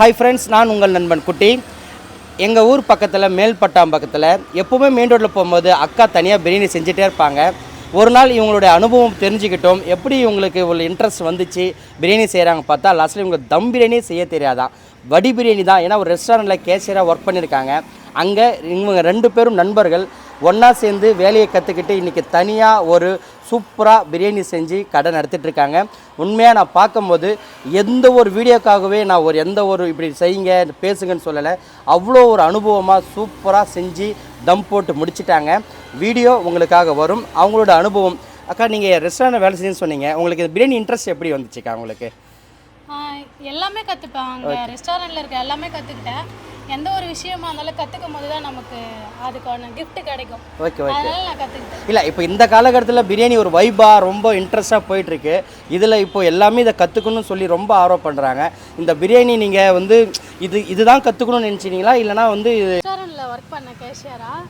Hi friends நான் உங்கள் நண்பன் குட்டி. எங்கள் ஊர் பக்கத்தில் மேல்பட்டாம் பக்கத்தில் எப்போவுமே மெயின் ரோட்டில் போகும்போது அக்கா தனியாக பிரியாணி செஞ்சுட்டே இருப்பாங்க. ஒரு நாள் இவங்களுடைய அனுபவம் தெரிஞ்சுக்கிட்டோம். எப்படி இவங்களுக்கு இவ்வளோ இன்ட்ரெஸ்ட் வந்துச்சு பிரியாணி செய்கிறாங்க பார்த்தா லாஸ்ட்டில் இவங்களுக்கு தம் பிரியாணியே செய்ய தெரியாதான் வடி பிரியாணி தான். ஏன்னா ஒரு ரெஸ்டாரண்ட்டில் கேஷியராக ஒர்க் பண்ணியிருக்காங்க அங்கே இவங்க ரெண்டு பேரும் நண்பர்கள். ஒன்றா சேர்ந்து வேலையை கற்றுக்கிட்டு இன்றைக்கி தனியாக ஒரு சூப்பராக பிரியாணி செஞ்சு கடை நடத்திட்டு இருக்காங்க உண்மையாக நான் பார்க்கும்போது எந்த ஒரு வீடியோக்காகவே நான் ஒரு எந்த ஒரு இப்படி செய்யுங்க பேசுங்கன்னு சொல்லலை. அவ்வளோ ஒரு அனுபவமாக சூப்பராக செஞ்சு தம் போட்டு முடிச்சிட்டாங்க. வீடியோ உங்களுக்காக வரும். அவங்களோட அனுபவம். அக்கா நீங்கள் ரெஸ்டாரண்ட் வேலை செஞ்சுன்னு சொன்னீங்க. உங்களுக்கு பிரியாணி இன்ட்ரெஸ்ட் எப்படி வந்துச்சுக்கா உங்களுக்கு? எல்லாமே கற்றுப்பேன் அங்கே ரெஸ்டாரண்ட்டில் இருக்க எல்லாமே கற்றுக்கிட்டேன் எந்த ஒரு விஷயமா இருந்தாலும் கற்றுக்கும் போது தான் நமக்கு அதுக்கான gift கிடைக்கும். ஓகே ஓகே அதனால நான் கற்றுக்கிட்டேன் இல்லை இப்போ இந்த காலகட்டத்தில் பிரியாணி ஒரு வைபாக ரொம்ப இன்ட்ரெஸ்ட்டாக போயிட்டுருக்கு. இதில் இப்போ எல்லாமே இதை கற்றுக்கணும்னு சொல்லி ரொம்ப ஆர்வம் பண்ணுறாங்க இந்த பிரியாணி நீங்கள் வந்து இது இதுதான் கற்றுக்கணும்னு நினச்சிங்களா? இல்லைனா வந்து இது ரெஸ்டாரண்ட்டில் ஒர்க் பண்ண கேஷியராக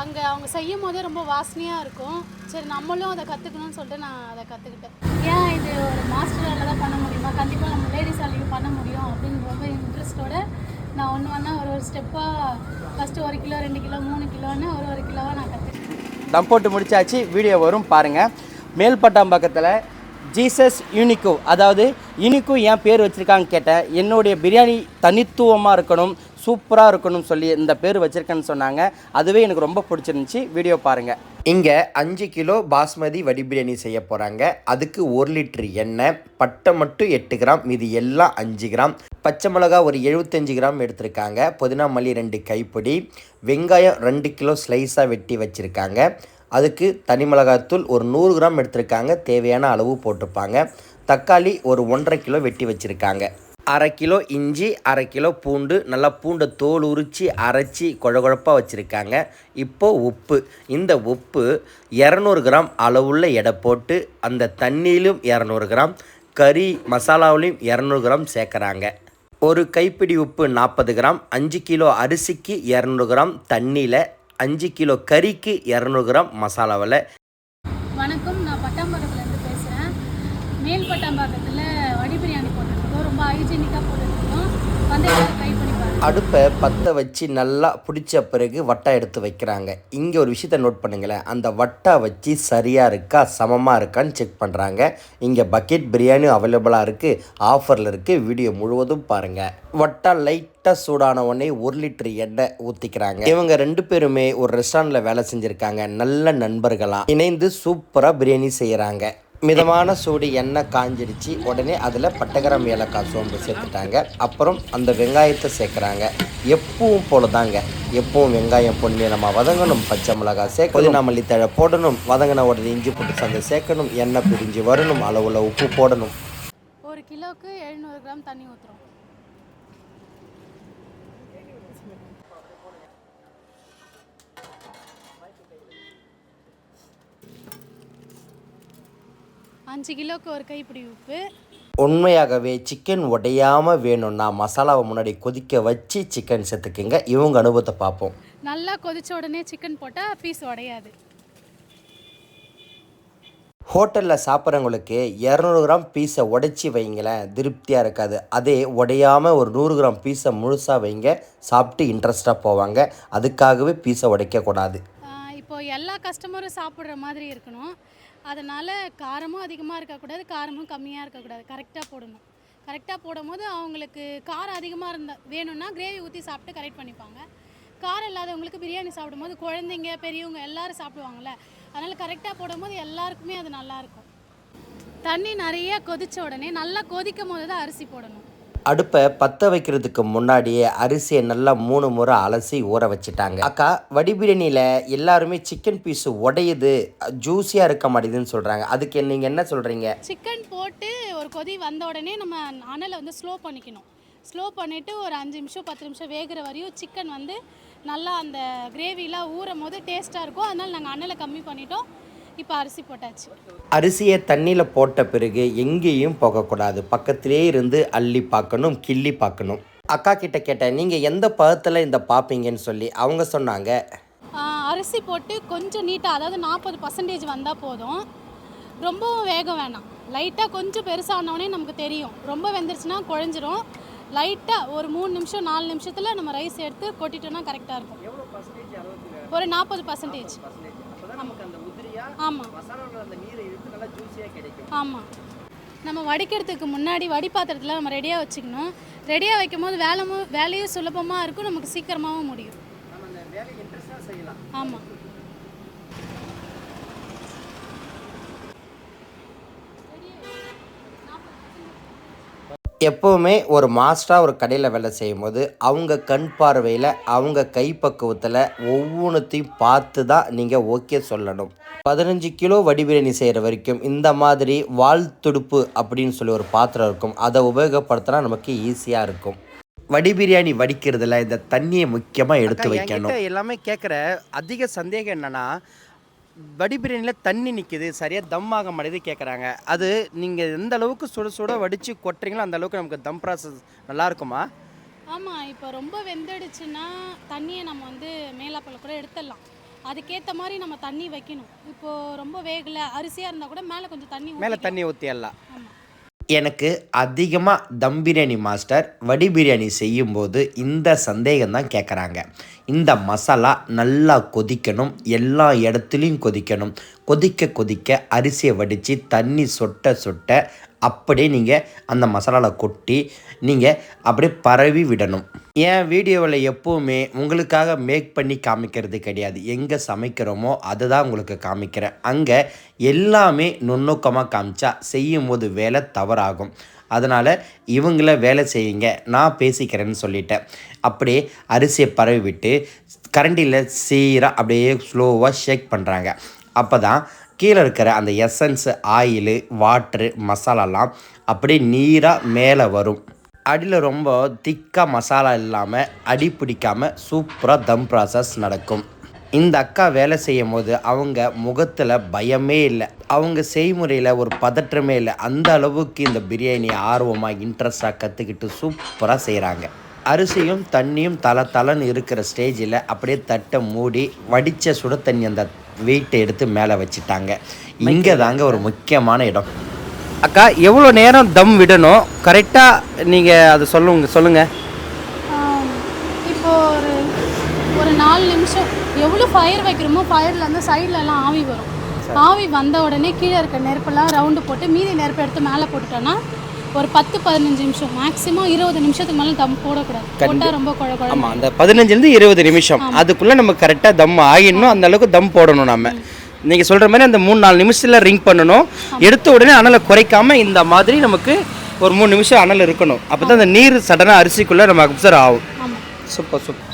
அங்கே அவங்க செய்யும் போதே ரொம்ப வாசனையாக இருக்கும். சரி நம்மளும் அதை கற்றுக்கணும்னு சொல்லிட்டு நான் அதை கற்றுக்கிட்டேன் ஏன் இது ஒரு மாஸ்டரால் தான் பண்ண முடியுமா? கண்டிப்பாக நம்ம லேடிஸாலையும் பண்ண முடியும் அப்படின்னு ரொம்ப இன்ட்ரெஸ்ட்டோட நான் ஒன்று ஒன்றா ஒரு ஒரு ஸ்டெப்பாக ஃபஸ்ட்டு ஒரு கிலோ ரெண்டு கிலோ மூணு கிலோன்னு ஒரு ஒரு கிலோவாக நான் கற்றுக்கிட்டேன் தம் போட்டு முடிச்சாச்சு. வீடியோ வரும் பாருங்கள் மேல்பட்டாம்பக்கத்தில் ஜீசஸ் யூனிகோ அதாவது யூனிகோ ஏன் பேர் வச்சுருக்காங்க கேட்டேன். என்னுடைய பிரியாணி தனித்துவமாக இருக்கணும் சூப்பராக இருக்கணும்னு சொல்லி இந்த பேர் வச்சுருக்கேன்னு சொன்னாங்க. அதுவே எனக்கு ரொம்ப பிடிச்சிருந்துச்சி. வீடியோ பாருங்கள் இங்கே அஞ்சு கிலோ பாஸ்மதி வடி பிரியாணி செய்ய போகிறாங்க அதுக்கு ஒரு லிட்டர் எண்ணெய் பட்டை மட்டும் எட்டு கிராம் மீதி எல்லாம் அஞ்சு கிராம். பச்சை மிளகா ஒரு எழுபத்தஞ்சு கிராம் எடுத்திருக்காங்க. புதினா மல்லி ரெண்டு கைப்பிடி வெங்காயம் ரெண்டு கிலோ ஸ்லைஸாக வெட்டி வச்சுருக்காங்க. அதுக்கு தனி மிளகாத்தூள் ஒரு நூறு கிராம் எடுத்திருக்காங்க. தேவையான அளவு போட்டிருப்பாங்க. தக்காளி ஒரு ஒன்றரை கிலோ வெட்டி வச்சுருக்காங்க. அரை கிலோ இஞ்சி அரை கிலோ பூண்டு நல்லா பூண்டை தோல் உரித்து அரைச்சி குழகுழப்பாக வச்சுருக்காங்க. இப்போது உப்பு. இந்த உப்பு இரநூறு கிராம் அளவுள்ள எடை போட்டு அந்த தண்ணியிலும் இரநூறு கிராம் கறி மசாலாவிலையும் இரநூறு கிராம் சேர்க்குறாங்க. ஒரு கைப்பிடி உப்பு நாற்பது கிராம் அஞ்சு கிலோ அரிசிக்கு இரநூறு கிராம் தண்ணியில் அஞ்சு கிலோ கறிக்கு இரநூறு கிராம் மசாலாவில் வணக்கம் நான் பட்டாம்பாக்கத்துலேருந்து பேசுகிறேன் மேல் பட்டாம்பாக்கத்தில் வடி பிரியாணி போட்டுருக்கோம். ரொம்ப ஹைஜீனிக்காக போட்டுருக்கோம். வந்து கை அடுப்பை பற்ற வச்சு நல்லா பிடிச்ச பிறகு வட்டா எடுத்து வைக்கிறாங்க. இங்கே ஒரு விஷயத்த நோட் பண்ணுங்களேன். அந்த வட்டா வச்சு சரியாக இருக்கா சமமாக இருக்கான்னு செக் பண்ணுறாங்க இங்கே பக்கெட் பிரியாணி அவைலபிளாக இருக்குது ஆஃபரில் இருக்குது வீடியோ முழுவதும் பாருங்கள் வட்டா லைட்டாக சூடான உடனே ஒரு லிட்டர் எண்ணெய் ஊற்றிக்கிறாங்க இவங்க ரெண்டு பேருமே ஒரு ரெஸ்டாரண்ட்டில் வேலை செஞ்சுருக்காங்க நல்ல நண்பர்களாக இணைந்து சூப்பராக பிரியாணி செய்கிறாங்க மிதமான சூடு எண்ணெய் காஞ்சிடுச்சு. உடனே அதில் பட்டகரம் ஏலக்காய் சோம்பு சேர்த்துட்டாங்க. அப்புறம் அந்த வெங்காயத்தை சேர்க்குறாங்க. எப்பவும் போல தாங்க எப்பவும் வெங்காயம் பொன்னிறமாக வதங்கணும். பச்சை மிளகாய் சேர்க்கணும். புதினா மல்லி தழை போடணும். வதங்கின உடனே இஞ்சி போட்டு சந்தை சேர்க்கணும். எண்ணெய் பிரிஞ்சு வரணும். அளவில் உப்பு போடணும். ஒரு கிலோவுக்கு எழுநூறு கிராம் தண்ணி ஊற்றுறோம் அஞ்சு கிலோவுக்கு ஒரு கைப்பிடி உப்பு. உண்மையாகவே சிக்கன் உடையாமல் வேணும்னா மசாலாவை முன்னாடி கொதிக்க வச்சு சிக்கன் சேர்த்துக்குங்க இவங்க அனுபவத்தை பார்ப்போம். நல்லா கொதிச்ச உடனே சிக்கன் போட்டால் பீஸ் உடையாது. ஹோட்டலில் சாப்பிட்றவங்களுக்கு இரநூறு கிராம் பீஸை உடைச்சி வைங்களேன். திருப்தியாக இருக்காது. அதே உடையாமல் ஒரு நூறு கிராம் பீஸை முழுசாக வைங்க. சாப்பிட்டு இன்ட்ரெஸ்ட்டாக போவாங்க. அதுக்காகவே பீஸை உடைக்கக்கூடாது. ஆஹ் இப்போ எல்லா கஸ்டமரும் சாப்பிட்ற மாதிரி இருக்கணும். அதனால் காரமும் அதிகமாக இருக்கக்கூடாது காரமும் கம்மியாக இருக்கக்கூடாது. கரெக்டாக போடணும். கரெக்டாக போடும்போது அவங்களுக்கு காரம் அதிகமாக இருந்தால் வேணும்னா கிரேவி ஊற்றி சாப்பிட்டு கரெக்ட் பண்ணிப்பாங்க. காரம் இல்லாதவங்களுக்கு பிரியாணி சாப்பிடும்போது குழந்தைங்க பெரியவங்க எல்லாரும் சாப்பிடுவாங்கள்ல அதனால் கரெக்டாக போடும்போது எல்லாருக்குமே அது நல்லாயிருக்கும் தண்ணி நிறைய கொதித்த உடனே நல்லா கொதிக்கும் போது தான் அரிசி போடணும். அடுப்பை பற்ற வைக்கிறதுக்கு முன்னாடியே அரிசியை நல்லா மூணு முறை அலசி ஊற வச்சுட்டாங்க. அக்கா வடி பிரியாணியில் எல்லாருமே சிக்கன் பீஸு உடையுது ஜூஸியாக இருக்க மாட்டேதுன்னு சொல்கிறாங்க அதுக்கு நீங்கள் என்ன சொல்கிறீங்க சிக்கன் போட்டு ஒரு கொதி வந்த உடனே நம்ம அனலை வந்து ஸ்லோ பண்ணிக்கணும். ஸ்லோ பண்ணிவிட்டு ஒரு அஞ்சு நிமிஷம் பத்து நிமிஷம் வேகிற வரையும் சிக்கன் வந்து நல்லா அந்த கிரேவிலாம் ஊறும் போது டேஸ்ட்டாக இருக்கும். அதனால் நாங்கள் அனலை கம்மி பண்ணிட்டோம். இப்போ அரிசி போட்டாச்சு. அரிசியை தண்ணியில் போட்ட பிறகு எங்கேயும் போகக்கூடாது. பக்கத்திலே இருந்து அள்ளி பார்க்கணும் கிள்ளி பார்க்கணும். அக்கா கிட்ட கேட்டேன் நீங்கள் எந்த பதத்தில் இந்த பார்ப்பீங்கன்னு சொல்லி? அவங்க சொன்னாங்க அரிசி போட்டு கொஞ்சம் நீட்டாக அதாவது நாற்பது பர்சன்டேஜ் வந்தால் போதும். ரொம்பவும் வேகம் வேணாம். லைட்டாக கொஞ்சம் பெருசானோடனே நமக்கு தெரியும். ரொம்ப வெந்துருச்சுன்னா குழஞ்சிரும். லைட்டாக ஒரு மூணு நிமிஷம் நாலு நிமிஷத்தில் நம்ம ரைஸ் எடுத்து கொட்டிட்டோம்னா கரெக்டாக இருக்கும். ஒரு நாற்பது பர்சன்டேஜ் நமக்கு ஆமாம் ஆமாம் நம்ம வடிக்கிறதுக்கு முன்னாடி வடி பாத்திரத்தில் நம்ம ரெடியாக வச்சுக்கணும். ரெடியாக வைக்கும் போது வேலை வேலையும் சுலபமாக இருக்கும் நமக்கு சீக்கிரமாகவும் முடியும். ஆமாம் எப்போவுமே ஒரு மாஸ்டராக ஒரு கடையில் வேலை செய்யும்போது அவங்க கண் பார்வையில் அவங்க கைப்பக்குவத்தில் ஒவ்வொன்றத்தையும் பார்த்து தான் நீங்கள் ஓகே சொல்லணும். பதினஞ்சு கிலோ வடிபிரியாணி செய்கிற வரைக்கும் இந்த மாதிரி வால் துடுப்பு அப்படின்னு சொல்லி ஒரு பாத்திரம் இருக்கும். அதை உபயோகப்படுத்தினா நமக்கு ஈஸியாக இருக்கும். வடி பிரியாணி வடிக்கிறதுல இந்த தண்ணியை முக்கியமாக எடுத்து வைக்கணும். எல்லாமே கேட்குற அதிக சந்தேகம் என்னன்னா வடி பிரியாணியில் தண்ணி நிற்கிது சரியாக தம் ஆக மாட்டேது கேட்குறாங்க அது நீங்கள் எந்த அளவுக்கு சுட சுட வடித்து கொட்டுறீங்களோ அந்த அளவுக்கு நமக்கு தம் ப்ராசஸ் நல்லா இருக்குமா? ஆமாம் இப்போ ரொம்ப வெந்துடுச்சுன்னா தண்ணியை நம்ம வந்து மேலாப்பில் கூட எடுத்துடலாம். அதுக்கேற்ற மாதிரி நம்ம தண்ணி வைக்கணும். இப்போது ரொம்ப வேகலை அரிசியாக இருந்தால் கூட மேலே கொஞ்சம் தண்ணி மேலே. தண்ணி ஊற்றிடலாம் எனக்கு அதிகமாக தம் பிரியாணி மாஸ்டர் வடி பிரியாணி செய்யும்போது இந்த சந்தேகம் தான் கேட்குறாங்க இந்த மசாலா நல்லா கொதிக்கணும் எல்லா இடத்துலையும் கொதிக்கணும். கொதிக்க கொதிக்க அரிசியை வடித்து தண்ணி சொட்ட சொட்ட அப்படியே நீங்கள் அந்த மசாலாவில் கொட்டி நீங்கள் அப்படியே பரவி விடணும். என் வீடியோவில் எப்போவுமே உங்களுக்காக மேக் பண்ணி காமிக்கிறது கிடையாது. எங்கே சமைக்கிறோமோ அதுதான் உங்களுக்கு காமிக்கிறேன். அங்கே எல்லாமே நுண்ணோக்கமாக காமிச்சா செய்யும் போது வேலை தவறாகும். அதனால் இவங்கள வேலை செய்யுங்க நான் பேசிக்கிறேன்னு சொல்லிட்டேன். அப்படியே அரிசியை பரவி விட்டு கரண்டியில் சீராக அப்படியே ஸ்லோவாக ஷேக் பண்ணுறாங்க அப்போ தான் கீழே இருக்கிற அந்த எசன்ஸு ஆயிலு வாட்ரு மசாலாலாம் அப்படியே நீராக மேலே வரும். அடியில் ரொம்ப திக்காக மசாலா இல்லாமல் அடி பிடிக்காமல் சூப்பராக தம் ப்ராசஸ் நடக்கும். இந்த அக்கா வேலை செய்யும் போது அவங்க முகத்தில் பயமே இல்லை. அவங்க செய்முறையில் ஒரு பதற்றமே இல்லை. அந்த அளவுக்கு இந்த பிரியாணி ஆர்வமாக இன்ட்ரெஸ்டாக கற்றுக்கிட்டு சூப்பராக செய்கிறாங்க அரிசியும் தண்ணியும் தல தலன்னு இருக்கிற ஸ்டேஜில் அப்படியே தட்டை மூடி வடித்த சுட தண்ணி அந்த வெயிட்டை எடுத்து மேலே வச்சுட்டாங்க. இங்கே தாங்க ஒரு முக்கியமான இடம். அக்கா எவ்வளோ நேரம் தம் விடணும்? கரெக்டாக நீங்கள் அதை சொல்லுங்க சொல்லுங்கள் இப்போ ஒரு ஒரு நாலு நிமிஷம் எவ்வளோ ஃபயர் வைக்கிறோமோ ஃபயரில் இருந்து சைடுல எல்லாம் ஆவி வரும். ஆவி வந்த உடனே கீழே இருக்க நெருப்பெல்லாம் ரவுண்டு போட்டு மீதி நெருப்பு எடுத்து மேலே போட்டுட்டோன்னா ஒரு பத்து பதினஞ்சு நிமிஷம் மேக்ஸிமம் இருபது நிமிஷத்துக்கு மேலே தம் போடக்கூடாது. போட்டால் ரொம்ப குழ குழம்பு ஆமாம் அந்த பதினஞ்சுலேருந்து இருபது நிமிஷம். அதுக்குள்ளே நம்ம கரெக்டாக தம் ஆகிடணும். அந்த அளவுக்கு தம் போடணும் நம்ம நீங்கள் சொல்கிற மாதிரி அந்த மூணு நாலு நிமிஷத்தில் ரிங் பண்ணணும். எடுத்த உடனே அனலை குறைக்காம இந்த மாதிரி நமக்கு ஒரு மூணு நிமிஷம் அனல் இருக்கணும். அப்போ தான் அந்த நீர் சடனாக அரிசிக்குள்ளே நம்ம அப்சர்வ் ஆகும். Super super.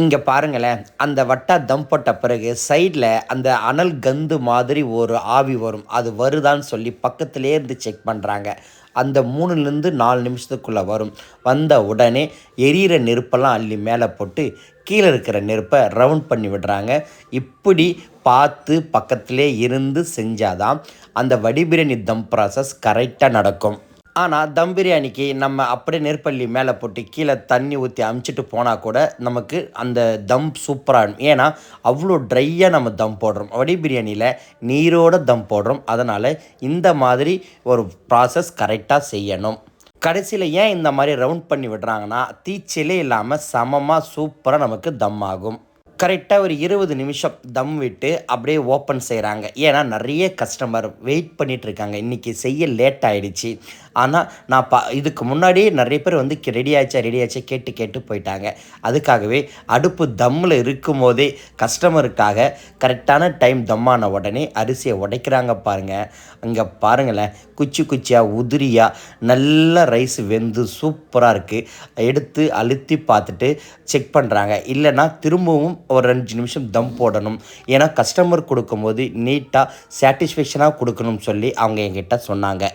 இங்கே பாருங்களேன் அந்த வட்டா தம் போட்ட பிறகு சைடில் அந்த அனல் கந்து மாதிரி ஒரு ஆவி வரும். அது வருதான்னு சொல்லி பக்கத்திலே இருந்து செக் பண்ணுறாங்க அந்த மூணுலேருந்து நாலு நிமிஷத்துக்குள்ளே வரும். வந்த உடனே எரியிற நெருப்பெல்லாம் அள்ளி மேலே போட்டு கீழே இருக்கிற நெருப்பை ரவுண்ட் பண்ணி விடுறாங்க. இப்படி பார்த்து பக்கத்திலே இருந்து செஞ்சாதான் அந்த வடிபிரியாணி தம் ப்ராசஸ் கரெக்டாக நடக்கும். ஆனால் தம் பிரியாணிக்கு நம்ம அப்படியே நெற்பள்ளி மேலே போட்டு கீழே தண்ணி ஊற்றி அமுச்சிட்டு போனால் கூட நமக்கு அந்த தம் சூப்பராக இருக்கும். ஏன்னா அவ்வளோ ட்ரையாக நம்ம தம் போடுறோம். வடி பிரியாணியில் நீரோட தம் போடுறோம். அதனால் இந்த மாதிரி ஒரு ப்ராசஸ் கரெக்டாக செய்யணும். கடைசியில் ஏன் இந்த மாதிரி ரவுண்ட் பண்ணி விடுறாங்கன்னா தீச்சிலே இல்லாமல் சமமாக சூப்பராக நமக்கு தம் ஆகும். கரெக்டாக ஒரு இருபது நிமிஷம் தம் விட்டு அப்படியே ஓப்பன் செய்கிறாங்க ஏன்னா நிறைய கஸ்டமர் வெயிட் பண்ணிகிட்ருக்காங்க இருக்காங்க. இன்றைக்கி செய்ய லேட் ஆகிடுச்சி ஆனால் நான் பா இதுக்கு முன்னாடியே நிறைய பேர் வந்து ரெடி ஆச்சா ரெடி ஆச்சா கேட்டு கேட்டு போயிட்டாங்க. அதுக்காகவே அடுப்பு தம்மில் இருக்கும் போதே கஸ்டமருக்காக கரெக்டான டைம் தம்மான உடனே அரிசியை உடைக்கிறாங்க பாருங்கள் அங்கே பாருங்களேன் குச்சி குச்சியாக உதிரியாக நல்ல ரைஸ் வெந்து சூப்பராக இருக்குது எடுத்து அழுத்தி பார்த்துட்டு செக் பண்ணுறாங்க இல்லைன்னா திரும்பவும் ஒரு அஞ்சு நிமிஷம் தம் போடணும். ஏன்னா கஸ்டமர் கொடுக்கும்போது நீட்டாக சாட்டிஸ்ஃபேக்ஷனாக கொடுக்கணும்னு சொல்லி அவங்க என்கிட்ட சொன்னாங்க.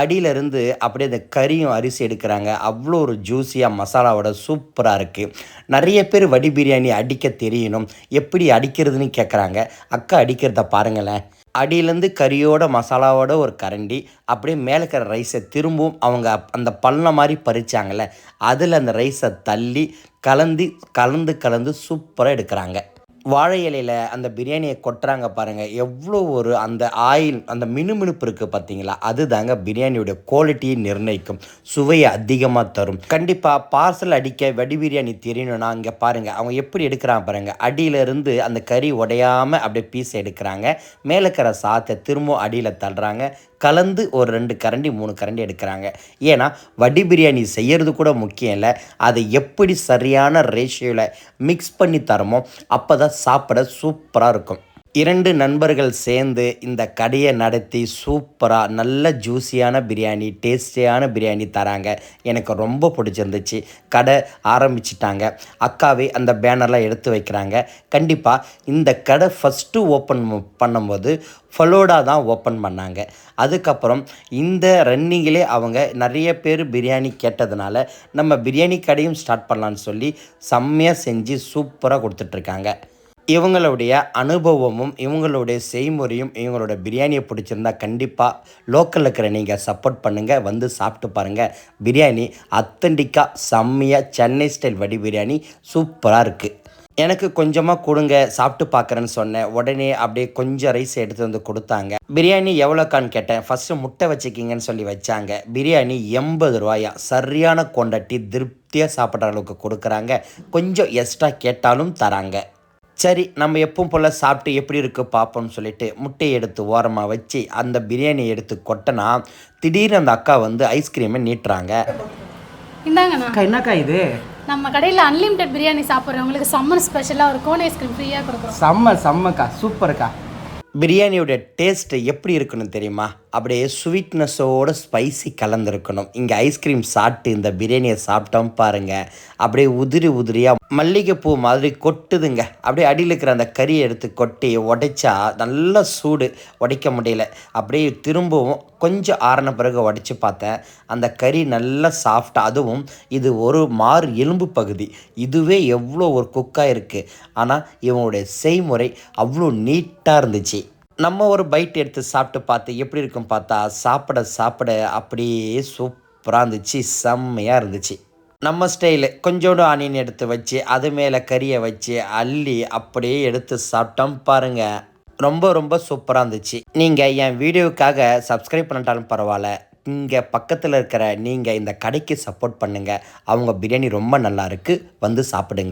அடியிலேருந்து அப்படியே அந்த கறியும் அரிசி எடுக்கிறாங்க. அவ்வளோ ஒரு ஜூஸியாக மசாலாவோட சூப்பராக இருக்குது நிறைய பேர் வடி பிரியாணி அடிக்க தெரியணும். எப்படி அடிக்கிறதுன்னு கேட்குறாங்க அக்கா அடிக்கிறத பாருங்களேன். அடியிலேருந்து கறியோட மசாலாவோட ஒரு கரண்டி அப்படியே மேலே இருக்கிற ரைஸை திரும்பவும் அவங்க அந்த பள்ளம் மாதிரி பறிச்சாங்கல்ல அதில் அந்த ரைஸை தள்ளி கலந்து கலந்து கலந்து சூப்பராக எடுக்கிறாங்க. வாழை இலையில் அந்த பிரியாணியை கொட்டுறாங்க பாருங்கள் எவ்வளோ ஒரு அந்த ஆயில் அந்த மினுமினுப்பு இருக்குது பார்த்தீங்களா அதுதாங்க பிரியாணியோட குவாலிட்டியை நிர்ணயிக்கும். சுவையை அதிகமாக தரும். கண்டிப்பாக பார்சல் அடிக்க வெடி பிரியாணி தெரியணும்னா இங்கே பாருங்கள் அவங்க எப்படி எடுக்கிறாங்க பாருங்கள் அடியிலிருந்து அந்த கறி உடையாமல் அப்படியே பீஸ் எடுக்கிறாங்க. மேலே இருக்கிற சாத்தை திரும்ப அடியில் தள்ளுறாங்க. கலந்து ஒரு ரெண்டு கரண்டி மூணு கரண்டி எடுக்கிறாங்க. ஏன்னா வடி பிரியாணி செய்கிறது கூட முக்கியம் இல்லை. அதை எப்படி சரியான ரேஷியோவில் மிக்ஸ் பண்ணி தரமோ அப்போ தான் சாப்பிட சூப்பராக இருக்கும். இரண்டு நண்பர்கள் சேர்ந்து இந்த கடையை நடத்தி சூப்பராக நல்ல ஜூஸியான பிரியாணி டேஸ்டியான பிரியாணி தராங்க. எனக்கு ரொம்ப பிடிச்சிருந்துச்சு. கடை ஆரம்பிச்சிட்டாங்க. அக்காவே அந்த பேனர்லாம் எடுத்து வைக்கிறாங்க. கண்டிப்பாக இந்த கடை ஃபஸ்ட்டு ஓப்பன் பண்ணும்போது ஃபலோடா தான் ஓப்பன் பண்ணாங்க. அதுக்கப்புறம் இந்த ரன்னிங்கிலே அவங்க நிறைய பேர் பிரியாணி கேட்டதுனால நம்ம பிரியாணி கடையும் ஸ்டார்ட் பண்ணலான்னு சொல்லி செம்மையாக செஞ்சு சூப்பராக கொடுத்துட்ருக்காங்க. இவங்களுடைய அனுபவமும் இவங்களுடைய செய்முறையும் இவங்களோட பிரியாணியை பிடிச்சிருந்தா கண்டிப்பாக லோக்கலில் இருக்கிற நீங்கள் சப்போர்ட் பண்ணுங்கள் வந்து சாப்பிட்டு பாருங்கள் பிரியாணி அத்தன்டிக்காக செம்மையாக சென்னை ஸ்டைல் வடி பிரியாணி சூப்பராக இருக்குது எனக்கு கொஞ்சமாக கொடுங்க சாப்பிட்டு பார்க்குறேன்னு சொன்னேன். உடனே அப்படியே கொஞ்சம் ரைஸ் எடுத்து வந்து கொடுத்தாங்க. பிரியாணி எவ்வளோக்கான்னு கேட்டேன். ஃபஸ்ட்டு முட்டை வச்சுக்கிங்கன்னு சொல்லி வச்சாங்க. பிரியாணி எண்பது ரூபாயா? சரியான கொண்டாட்டி திருப்தியாக சாப்பிட்ற அளவுக்கு கொடுக்குறாங்க. கொஞ்சம் எக்ஸ்ட்ரா கேட்டாலும் தராங்க. சரி நம்ம எப்பவும் போல் சாப்பிட்டு எப்படி இருக்குது பார்ப்போம்னு சொல்லிட்டு முட்டையை எடுத்து ஓரமாக வச்சு அந்த பிரியாணி எடுத்து கொட்டினா திடீர்னு அந்த அக்கா வந்து ஐஸ்கிரீமை நீட்டுறாங்க. இந்தாங்கண்ணா என்னக்கா இது? நம்ம கடையில் அன்லிமிட்டெட் பிரியாணி சாப்பிட்றவங்களுக்கு சம்மர் ஸ்பெஷலாக ஒரு கோன் ஐஸ்கிரீம் ஃப்ரீயாக கொடுக்குறோம். செம்ம செம்மக்கா. சூப்பர்க்கா. பிரியாணியோட டேஸ்ட்டு எப்படி இருக்கணும் தெரியுமா? அப்படியே ஸ்வீட்னஸோட ஸ்பைசி கலந்துருக்கணும். இங்கே ஐஸ்கிரீம் சாப்பிட்டு இந்த பிரியாணியை சாப்பிட்டோம் பாருங்கள் அப்படியே உதிரி உதிரியாக மல்லிகைப்பூ மாதிரி கொட்டுதுங்க. அப்படியே அடியில் இருக்கிற அந்த கறியை எடுத்து கொட்டி உடைச்சா நல்ல சூடு. உடைக்க முடியல. அப்படியே திரும்பவும் கொஞ்சம் ஆறின பிறகு உடைச்சி பார்த்தேன். அந்த கறி நல்லா சாஃப்டாக அதுவும் இது ஒரு மாறு எலும்பு பகுதி. இதுவே எவ்வளோ ஒரு குக்காக இருக்குது ஆனால் இவனுடைய செய்முறை அவ்வளோ நீட்டாக இருந்துச்சு. நம்ம ஒரு பைட் எடுத்து சாப்பிட்டு பார்த்து எப்படி இருக்கும் பார்த்தா சாப்பிட சாப்பிட அப்படியே சூப்பராக இருந்துச்சு செம்மையாக இருந்துச்சு. நம்ம ஸ்டைலு கொஞ்சோண்டு ஆனியன் எடுத்து வச்சு அது மேலே கறியை வச்சு அள்ளி அப்படியே எடுத்து சாப்பிட்டோம் பாருங்கள் ரொம்ப ரொம்ப சூப்பராக இருந்துச்சு. நீங்கள் என் வீடியோவுக்காக சப்ஸ்கிரைப் பண்ணிட்டாலும் பரவாயில்ல. இங்கே பக்கத்தில் இருக்கிற நீங்கள் இந்த கடைக்கு சப்போர்ட் பண்ணுங்கள் அவங்க பிரியாணி ரொம்ப நல்லா இருக்குது வந்து சாப்பிடுங்க.